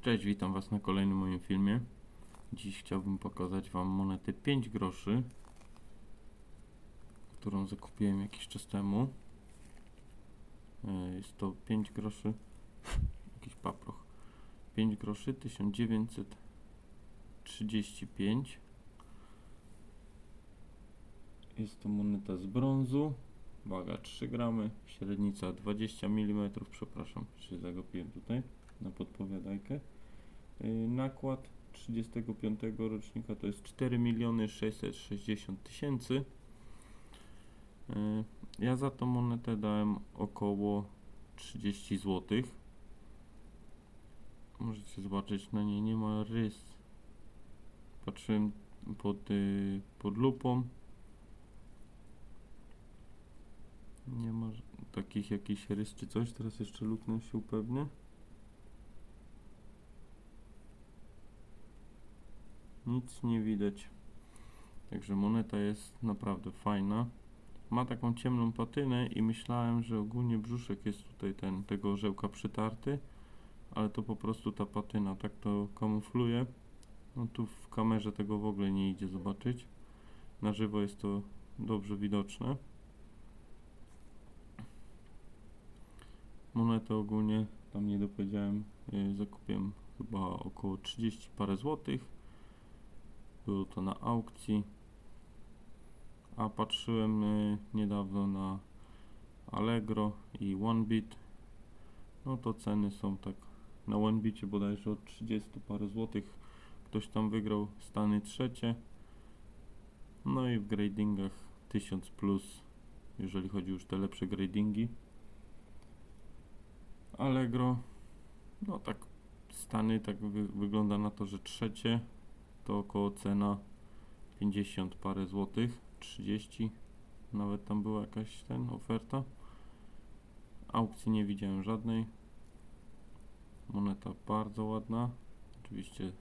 Cześć, witam Was na kolejnym moim filmie. Dziś chciałbym pokazać Wam monetę 5 groszy, którą zakupiłem jakiś czas temu. E, Jest to 5 groszy, jakiś paproch. 5 groszy 1935. Jest to moneta z brązu, waga 3 gramy, średnica 20 mm, przepraszam, się zagapiłem tutaj na podpowiadajkę. Yy, Nakład 35 rocznika to jest 4 miliony 660 tysięcy. Yy, Ja za tą monetę dałem około 30 zł. Możecie zobaczyć, na niej nie ma rys. Patrzyłem pod, yy, pod lupą. Nie ma takich jakichś rys czy coś. Teraz jeszcze luknę się upewnię. Nic nie widać. Także moneta jest naprawdę fajna. Ma taką ciemną patynę i myślałem, że ogólnie brzuszek jest tutaj ten, tego orzełka przytarty, ale to po prostu ta patyna tak to kamufluje. No tu w kamerze tego w ogóle nie idzie zobaczyć. Na żywo jest to dobrze widoczne. Monetę ogólnie, tam nie dopowiedziałem, yy, zakupiłem chyba około 30 parę złotych. Było to na aukcji. A patrzyłem y, niedawno na Allegro i OneBit. No to ceny są tak na OneBicie bodajże od 30 parę złotych. Ktoś tam wygrał Stany trzecie. No i w gradingach 1000 plus, jeżeli chodzi już te lepsze gradingi. Allegro, no tak Stany tak wy wygląda na to, że trzecie to około cena 50 parę złotych, 30 nawet tam była jakaś ten oferta. Aukcji nie widziałem żadnej. Moneta bardzo ładna. Oczywiście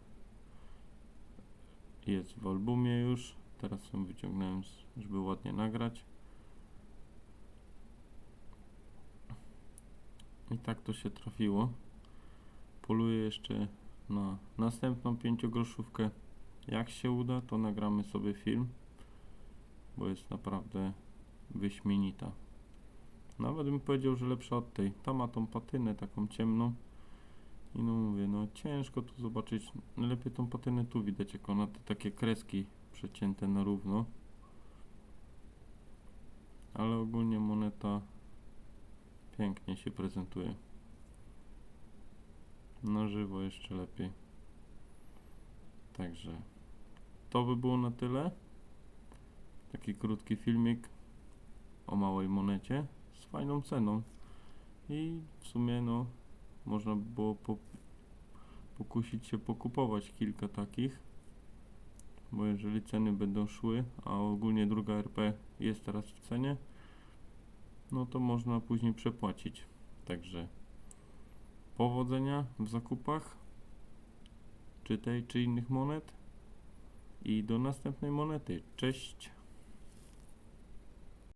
jest w albumie już. Teraz ją wyciągnąłem, żeby ładnie nagrać. I tak to się trafiło. Poluję jeszcze na następną pięciogroszówkę. Jak się uda, to nagramy sobie film, bo jest naprawdę wyśmienita. Nawet bym powiedział, że lepsza od tej. Ta ma tą patynę taką ciemną. I no mówię, no ciężko tu zobaczyć. Lepiej tą patynę tu widać, jak ona te takie kreski przecięte na równo. Ale ogólnie moneta pięknie się prezentuje. Na żywo jeszcze lepiej. Także to by było na tyle. Taki krótki filmik o małej monecie z fajną ceną. I w sumie no można by było po, pokusić się pokupować kilka takich. Bo jeżeli ceny będą szły, a ogólnie druga RP jest teraz w cenie, no to można później przepłacić. Także powodzenia w zakupach czy tej, czy innych monet. I do następnej monety. Cześć!